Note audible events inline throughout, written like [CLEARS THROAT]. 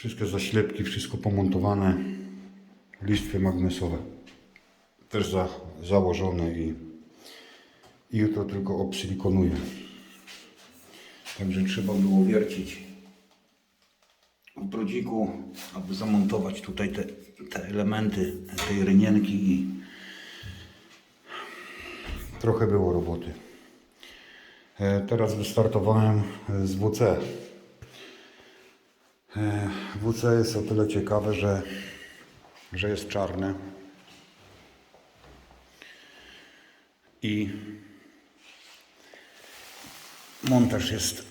Wszystkie zaślepki, wszystko pomontowane. Listwy magnesowe. Też za, założone i, i jutro tylko obsilikonuję. Także trzeba było wiercić w brodziku, aby zamontować tutaj te, te elementy tej rynienki i trochę było roboty. E, Teraz wystartowałem z WC. E, WC jest o tyle ciekawe, że, że jest czarne i montaż jest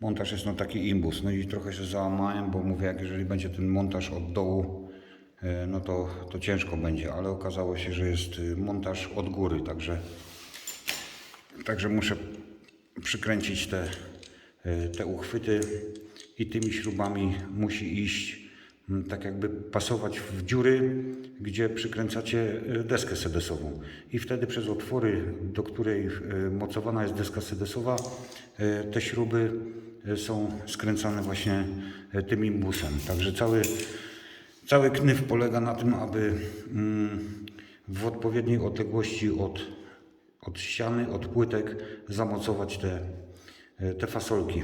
montaż jest no taki imbus. No i trochę się załamałem, bo mówię, jak jeżeli będzie ten montaż od dołu, e, no to, to ciężko będzie, ale okazało się, że jest y, montaż od góry, także, także muszę przykręcić te, e, te uchwyty i tymi śrubami musi iść mm, tak jakby pasować w dziury, gdzie przykręcacie e, deskę sedesową. I wtedy przez otwory, do której e, mocowana jest deska sedesowa, te śruby są skręcane właśnie tym imbusem. Także cały, cały knyw polega na tym, aby mm, w odpowiedniej odległości od, od ściany, od płytek zamocować te, e, te fasolki.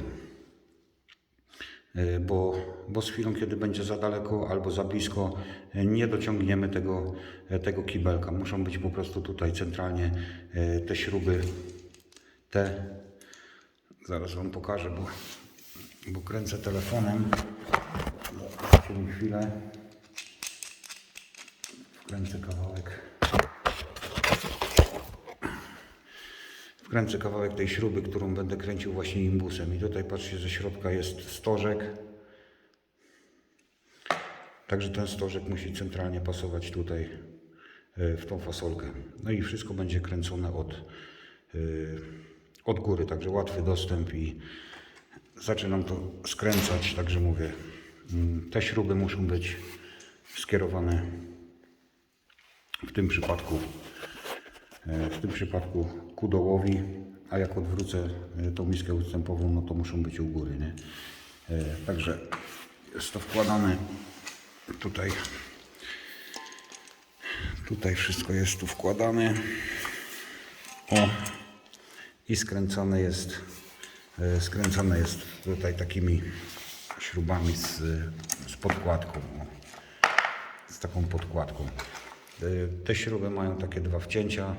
E, Bo, bo z chwilą, kiedy będzie za daleko albo za blisko, e, nie dociągniemy tego, tego kibelka. Muszą być po prostu tutaj centralnie te śruby, te. Zaraz Wam pokażę, bo, bo kręcę telefonem. Dajcie chwilę. Wkręcę kawałek. Wkręcę kawałek tej śruby, którą będę kręcił właśnie imbusem. I tutaj patrzcie, ze środka jest stożek. Także ten stożek musi centralnie pasować tutaj e, w tą fasolkę. No i wszystko będzie kręcone od, e, od góry, także łatwy dostęp i zaczynam to skręcać, także mówię, mm, te śruby muszą być skierowane w tym przypadku w tym przypadku ku dołowi, a jak odwrócę e, tą miskę ustępową, no to muszą być u góry, nie? E, Także jest to wkładane tutaj. Tutaj wszystko jest tu wkładane. O. I skręcane jest e, skręcane jest tutaj takimi śrubami z, z podkładką. Z taką podkładką. Y, Te śruby mają takie dwa wcięcia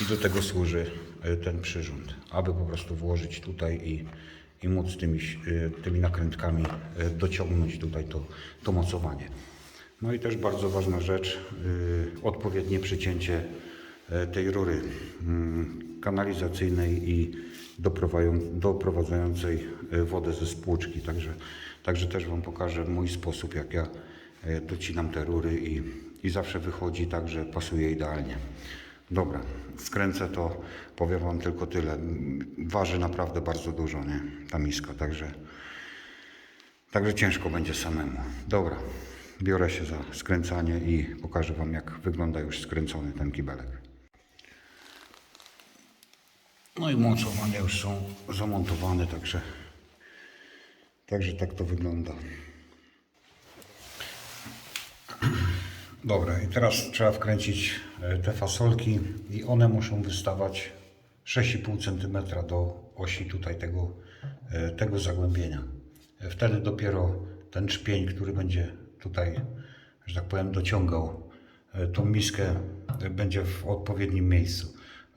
i do tego służy y, ten przyrząd, aby po prostu włożyć tutaj i, i móc tymi, y, tymi nakrętkami dociągnąć tutaj to, to mocowanie. No i też bardzo ważna rzecz, odpowiednie przycięcie tej rury mm, kanalizacyjnej i doprowadzającej wodę ze spłuczki. Także, także też Wam pokażę mój sposób, jak ja docinam te rury i, i zawsze wychodzi tak, że pasuje idealnie. Dobra, skręcę to, powiem Wam tylko tyle. Waży naprawdę bardzo dużo, nie? Ta miska, także, także ciężko będzie samemu. Dobra, biorę się za skręcanie i pokażę Wam, jak wygląda już skręcony ten kibelek. No i mocowania już są zamontowane, także, także tak to wygląda. Dobra, i teraz trzeba wkręcić e, te fasolki i one muszą wystawać 6,5 cm do osi tutaj tego, e, tego zagłębienia. E, Wtedy dopiero ten czpień, który będzie tutaj, że tak powiem, dociągał tą miskę, będzie w odpowiednim miejscu.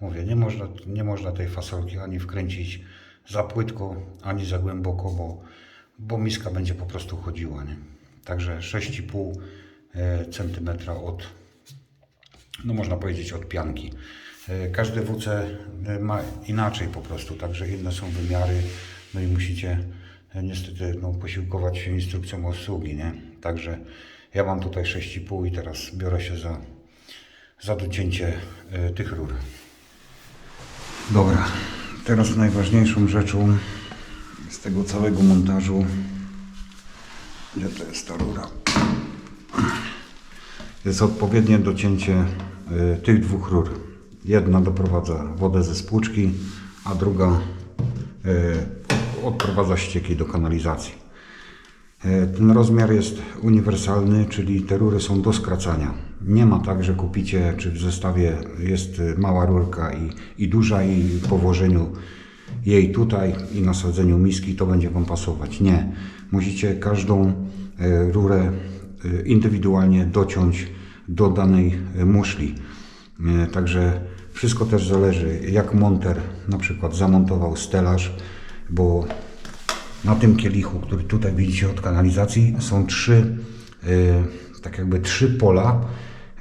Mówię, nie można, nie można tej fasolki ani wkręcić za płytko, ani za głęboko, bo, bo miska będzie po prostu chodziła. Nie? Także 6,5 e, cm od, no można powiedzieć od pianki. E, Każde WC e, ma inaczej po prostu, także inne są wymiary, no i musicie e, niestety no, posiłkować się instrukcją obsługi, nie? Także ja mam tutaj 6,5 i teraz biorę się za, za docięcie e, tych rur. Dobra, teraz najważniejszą rzeczą z tego całego montażu, gdzie to jest ta rura, jest odpowiednie docięcie y, tych dwóch rur. Jedna doprowadza wodę ze spłuczki, a druga e, odprowadza ścieki do kanalizacji. E, Ten rozmiar jest uniwersalny, czyli te rury są do skracania. Nie ma tak, że kupicie, czy w zestawie jest mała rurka i, i duża i po włożeniu jej tutaj i nasadzeniu miski to będzie Wam pasować. Nie. Musicie każdą rurę indywidualnie dociąć do danej e, muszli. E, Także wszystko też zależy, jak monter na przykład zamontował stelaż, bo na tym kielichu, który tutaj widzicie od kanalizacji, są trzy, y, tak jakby trzy pola,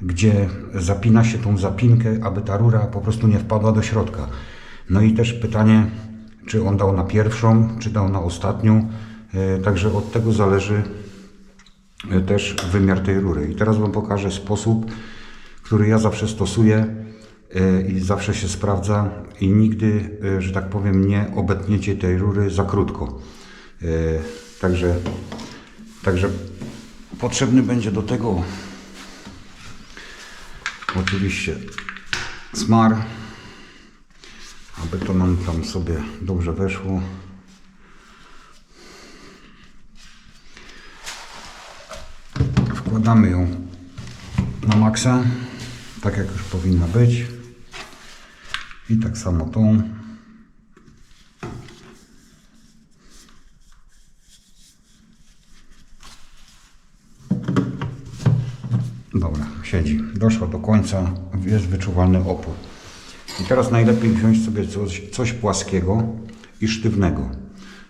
gdzie zapina się tą zapinkę, aby ta rura po prostu nie wpadła do środka. No i też pytanie, czy on dał na pierwszą, czy dał na ostatnią. Y, Także od tego zależy y, też wymiar tej rury. I teraz Wam pokażę sposób, który ja zawsze stosuję y, i zawsze się sprawdza i nigdy, y, że tak powiem, nie obetniecie tej rury za krótko. Także, także potrzebny będzie do tego oczywiście smar, aby to nam tam sobie dobrze weszło. Wkładamy ją na maksa, tak jak już powinna być. I tak samo tą. Dobra, siedzi. Doszła do końca, jest wyczuwalny opór. I teraz najlepiej wziąć sobie coś, coś płaskiego i sztywnego.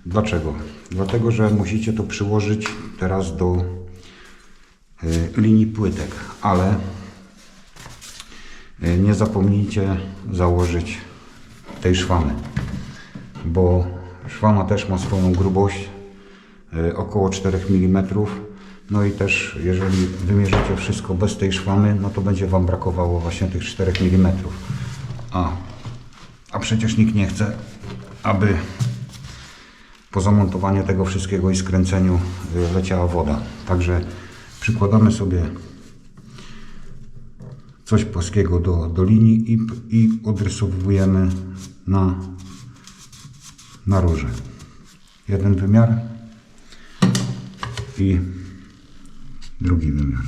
Dlaczego? Dlatego, że musicie to przyłożyć teraz do linii płytek, ale y, nie zapomnijcie założyć tej szwamy, bo szwama też ma swoją grubość y, około 4 mm. No i też jeżeli wymierzycie wszystko bez tej szwamy, no to będzie Wam brakowało właśnie tych 4 mm. A, a przecież nikt nie chce, aby po zamontowaniu tego wszystkiego i skręceniu y, leciała woda. Także przykładamy sobie coś płaskiego do, do linii i, i odrysowujemy na, na rurze. Jeden wymiar i drugi wymiar.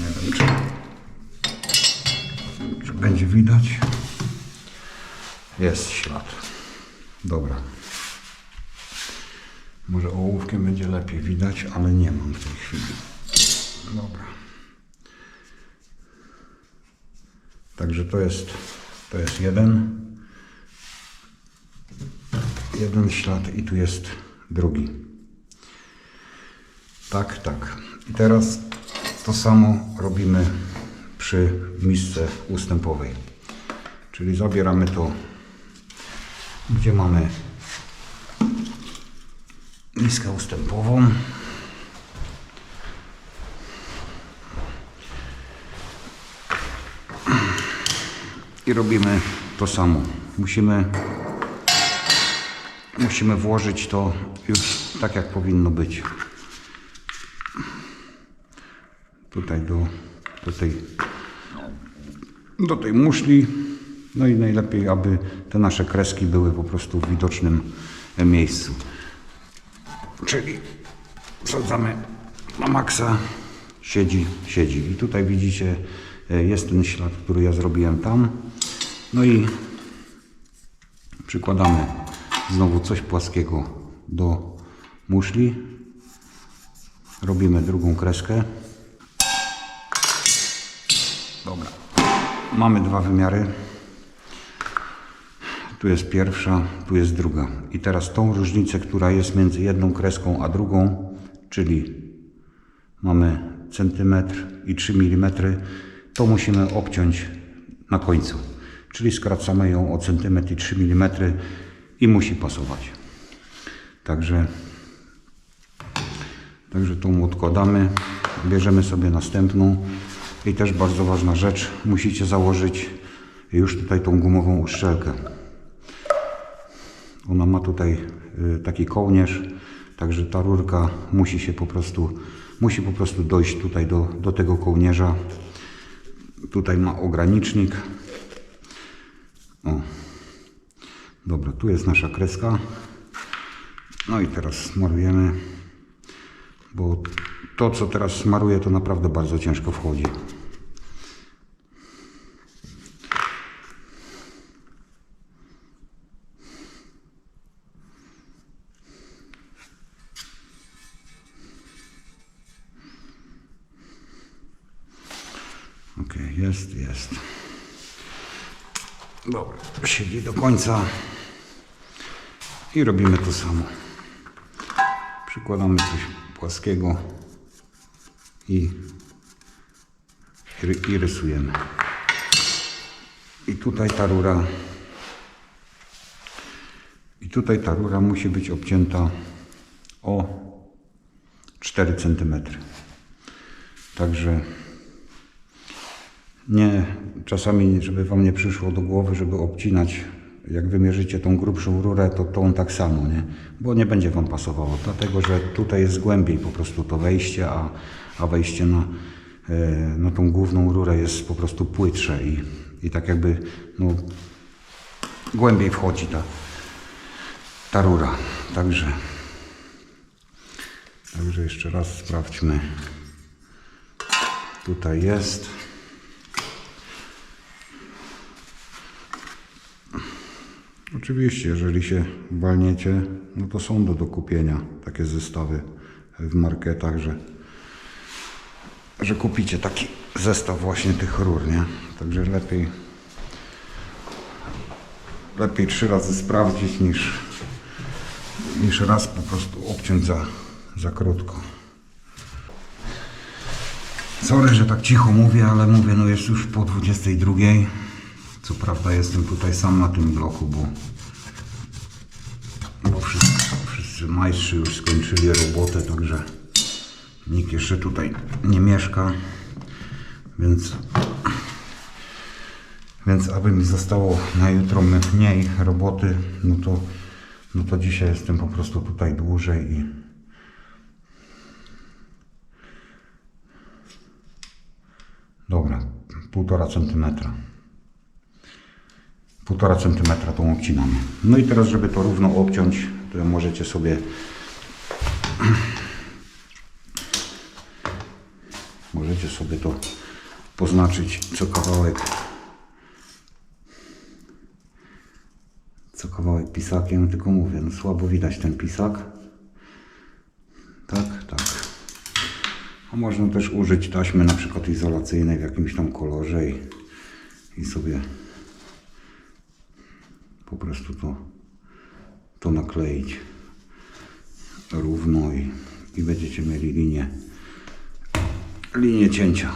Nie wiem, czy, czy będzie widać. Jest ślad. Dobra. Może ołówkiem będzie lepiej widać, ale nie mam w tej chwili. Dobra. Także to jest, to jest jeden. Jeden ślad i tu jest drugi. Tak, tak. I teraz to samo robimy przy misce ustępowej. Czyli zabieramy to, gdzie mamy miskę ustępową. I robimy to samo. Musimy musimy włożyć to już tak jak powinno być. Tutaj do, do tej do tej muszli. No i najlepiej, aby te nasze kreski były po prostu w widocznym e, miejscu. Czyli wsadzamy na maksa, siedzi, siedzi. I tutaj widzicie, e, jest ten ślad, który ja zrobiłem tam. No i przykładamy znowu coś płaskiego do muszli. Robimy drugą kreskę. Dobra. Mamy dwa wymiary. Tu jest pierwsza, tu jest druga. I teraz tą różnicę, która jest między jedną kreską a drugą, czyli mamy centymetr i 3 mm, to musimy obciąć na końcu. Czyli skracamy ją o centymetr i 3 mm i musi pasować. Także, także tą odkładamy, bierzemy sobie następną i też bardzo ważna rzecz, musicie założyć już tutaj tą gumową uszczelkę. Ona ma tutaj y, taki kołnierz, także ta rurka musi się po prostu musi po prostu dojść tutaj do, do tego kołnierza. Tutaj ma ogranicznik. O. Dobra, tu jest nasza kreska. No i teraz smarujemy, bo to co teraz smaruję to naprawdę bardzo ciężko wchodzi. Siedzi do końca. I robimy to samo. Przykładamy coś płaskiego i, i rysujemy. I tutaj ta rura i tutaj ta rura musi być obcięta o 4 cm. Także nie, czasami, żeby Wam nie przyszło do głowy, żeby obcinać, jak wymierzycie tą grubszą rurę, to tą tak samo, nie? Bo nie będzie Wam pasowało, dlatego że tutaj jest głębiej po prostu to wejście, a, a wejście na, e, na tą główną rurę jest po prostu płytsze i, i tak jakby no, głębiej wchodzi ta, ta rura. Także, także jeszcze raz sprawdźmy. Tutaj jest. Oczywiście, jeżeli się walniecie, no to są do dokupienia takie zestawy w marketach, że, że kupicie taki zestaw właśnie tych rur, nie? Także lepiej lepiej trzy razy sprawdzić niż, niż raz po prostu obciąć za, za krótko. Sorry, że tak cicho mówię, ale mówię, no jest już po 22. Co prawda jestem tutaj sam na tym bloku, bo, bo wszyscy, wszyscy majstrzy już skończyli robotę, także nikt jeszcze tutaj nie mieszka, więc więc aby mi zostało na jutro mniej roboty, no to, no to dzisiaj jestem po prostu tutaj dłużej i dobra, półtora centymetra. Półtora centymetra tą obcinamy. No i teraz, żeby to równo obciąć, to możecie sobie [CLEARS THROAT] możecie sobie to poznaczyć co kawałek co kawałek pisakiem, tylko mówię, no słabo widać ten pisak. Tak, tak. A można też użyć taśmy na przykład izolacyjnej w jakimś tam kolorze i, i sobie po prostu to, to nakleić równo i, i będziecie mieli linię, linię cięcia.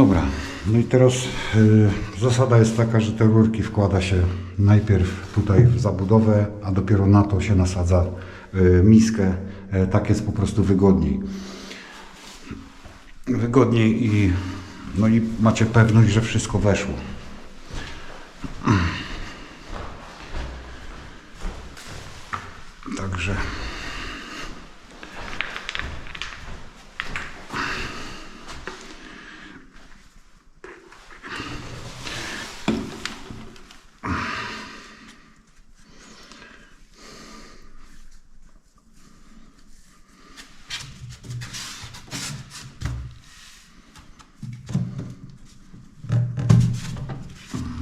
Dobra, no i teraz y, zasada jest taka, że te rurki wkłada się najpierw tutaj w zabudowę, a dopiero na to się nasadza y, miskę. E, tak jest po prostu wygodniej. Wygodniej i, no i macie pewność, że wszystko weszło. Także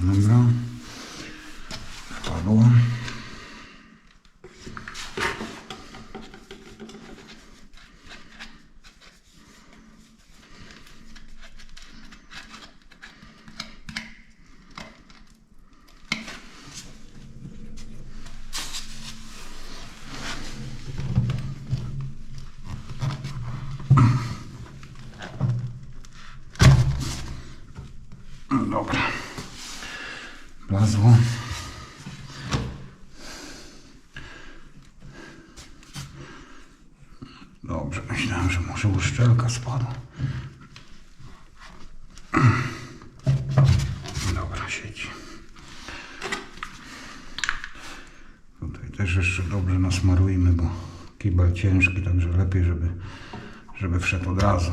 Dobra. Wpadło. Dobra. Wlazło. Dobrze, myślałem, że może uszczelka spadła. Dobra, siedzi. Tutaj też jeszcze dobrze nasmarujmy, bo kibel ciężki, także lepiej, żeby, żeby wszedł od razu.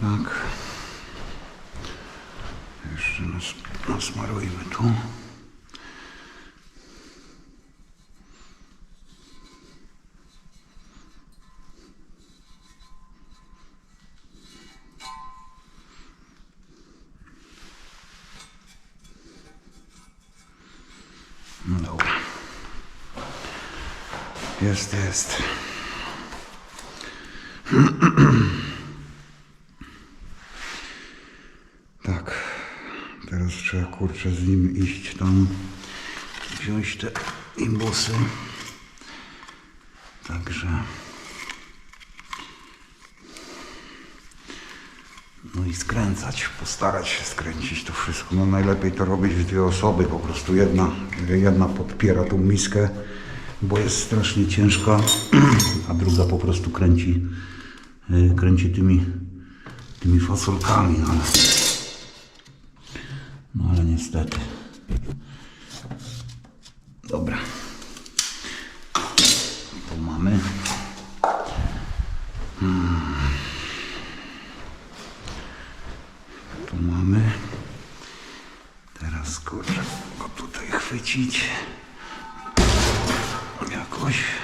Tak. Jeszcze nas, nasmarujmy tu. No dobra. Jest, jest. [CLEARS THROAT] Tak, teraz trzeba kurczę z nim iść tam, wziąć te imbusy. Także. No i skręcać, postarać się skręcić to wszystko. No najlepiej to robić w dwie osoby, po prostu jedna, jedna podpiera tą miskę, bo jest strasznie ciężka, [CLEARS THROAT] a druga po prostu kręci, y, kręci tymi, tymi fasolkami, ale no ale niestety. Dobra. Tu mamy. Hmm. Tu mamy. Teraz kurczę go tutaj chwycić. Uy.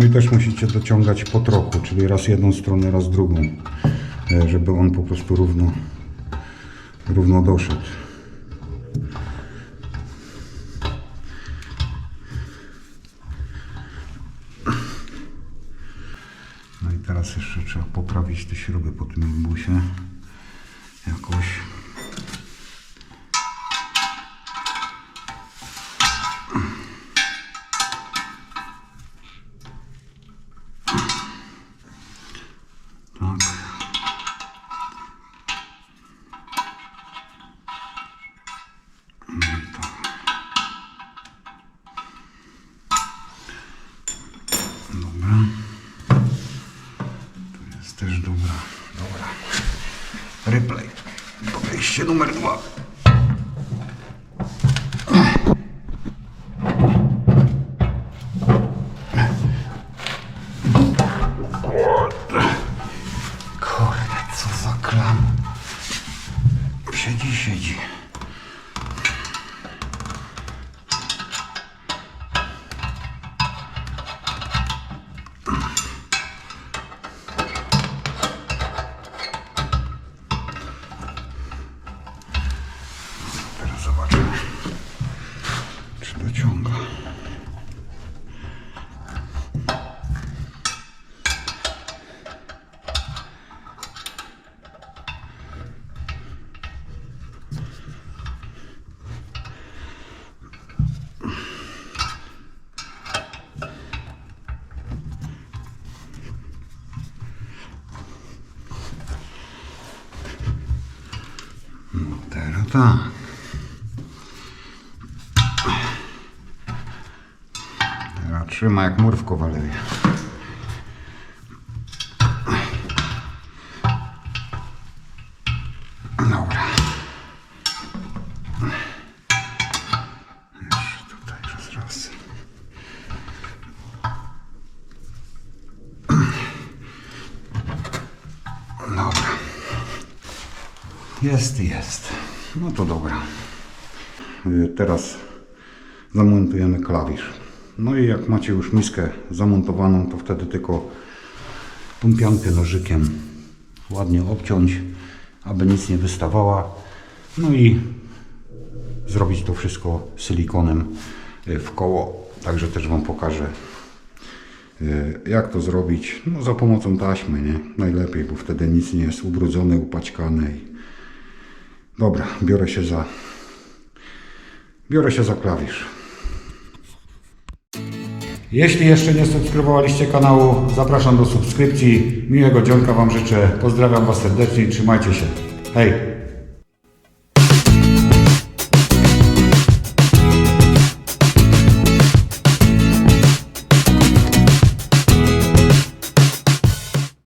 No i też musicie dociągać po trochu, czyli raz jedną stronę, raz drugą, e, żeby on po prostu równo, równo doszedł. Numer dwa. Kurde, co za klam. Siedzi, siedzi. No teraz tak. Teraz trzyma jak mur w kowalerii. Dobra. Tutaj raz, raz. Dobra. Jest, jest. No to dobra. Y, Teraz zamontujemy klawisz. No i jak macie już miskę zamontowaną, to wtedy tylko tą piankę nożykiem ładnie obciąć, aby nic nie wystawała. No i zrobić to wszystko silikonem y, w koło. Także też Wam pokażę y, jak to zrobić. No za pomocą taśmy, nie? Najlepiej, bo wtedy nic nie jest ubrudzone, upaćkane. Dobra, biorę się za biorę się za klawisz. Jeśli jeszcze nie subskrybowaliście kanału, zapraszam do subskrypcji. Miłego dzionka Wam życzę. Pozdrawiam Was serdecznie i trzymajcie się. Hej!